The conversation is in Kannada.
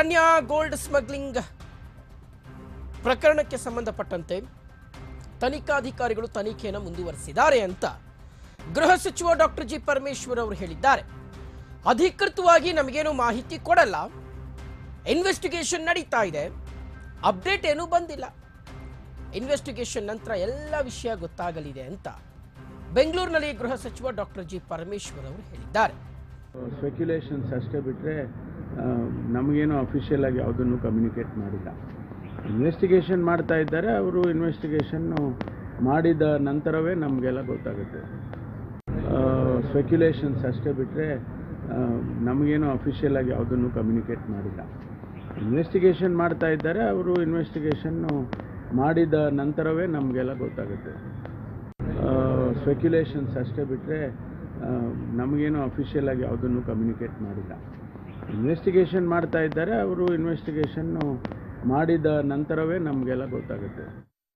ಅನ್ಯ ಗೋಲ್ಡ್ ಸ್ಮಗ್ಲಿಂಗ್ ಪ್ರಕರಣಕ್ಕೆ ಸಂಬಂಧಪಟ್ಟಂತೆ ತನಿಖಾಧಿಕಾರಿಗಳು ತನಿಖೆಯನ್ನು ಮುಂದುವರೆಸಿದ್ದಾರೆ ಅಂತ ಗೃಹ ಸಚಿವ ಡಾಕ್ಟರ್ ಜಿ ಪರಮೇಶ್ವರ್ ಅವರು ಹೇಳಿದ್ದಾರೆ. ಅಧಿಕೃತವಾಗಿ ನಮಗೇನು ಮಾಹಿತಿ ಕೊಡಲ್ಲ. ಇನ್ವೆಸ್ಟಿಗೇಷನ್ ನಡೀತಾ ಇದೆ. ಅಪ್ಡೇಟ್ ಏನೂ ಬಂದಿಲ್ಲ. ಇನ್ವೆಸ್ಟಿಗೇಷನ್ ನಂತರ ಎಲ್ಲ ವಿಷಯ ಗೊತ್ತಾಗಲಿದೆ ಅಂತ ಬೆಂಗಳೂರಿನಲ್ಲಿ ಗೃಹ ಸಚಿವ ಡಾಕ್ಟರ್ ಜಿ ಪರಮೇಶ್ವರ್ ಅವರು ಹೇಳಿದ್ದಾರೆ. ಸ್ಪೆಕ್ಯುಲೇಷನ್ಸ್ ಅಷ್ಟೇ ಬಿಟ್ಟರೆ ನಮಗೇನು ಅಫಿಷಿಯಲ್ ಆಗಿ ಯಾವುದನ್ನು ಕಮ್ಯುನಿಕೇಟ್ ಮಾಡಿಲ್ಲ. ಇನ್ವೆಸ್ಟಿಗೇಷನ್ ಮಾಡ್ತಾ ಇದ್ದಾರೆ, ಅವರು ಇನ್ವೆಸ್ಟಿಗೇಷನ್ನು ಮಾಡಿದ ನಂತರವೇ ನಮಗೆಲ್ಲ ಗೊತ್ತಾಗುತ್ತೆ. ಸ್ಪೆಕ್ಯುಲೇಷನ್ಸ್ ಅಷ್ಟೇ ಬಿಟ್ಟರೆ ನಮಗೇನು ಅಫಿಷಿಯಲ್ ಆಗಿ ಯಾವುದನ್ನು ಕಮ್ಯುನಿಕೇಟ್ ಮಾಡಿಲ್ಲ. ಇನ್ವೆಸ್ಟಿಗೇಷನ್ ಮಾಡ್ತಾ ಇದ್ದಾರೆ, ಅವರು ಇನ್ವೆಸ್ಟಿಗೇಷನ್ನು ಮಾಡಿದ ನಂತರವೇ ನಮಗೆಲ್ಲ ಗೊತ್ತಾಗುತ್ತೆ. ಸ್ಪೆಕ್ಯುಲೇಷನ್ಸ್ ಅಷ್ಟೇ ಬಿಟ್ಟರೆ ನಮಗೇನು ಅಫಿಷಿಯಲ್ ಆಗಿ ಯಾವುದನ್ನು ಕಮ್ಯುನಿಕೇಟ್ ಮಾಡಿಲ್ಲ. ಇನ್ವೆಸ್ಟಿಗೇಷನ್ ಮಾಡ್ತಾ ಇದ್ದಾರೆ. ಅವರು ಇನ್ವೆಸ್ಟಿಗೇಷನ್ನು ಮಾಡಿದ ನಂತರವೇ ನಮಗೆಲ್ಲ ಗೊತ್ತಾಗುತ್ತೆ.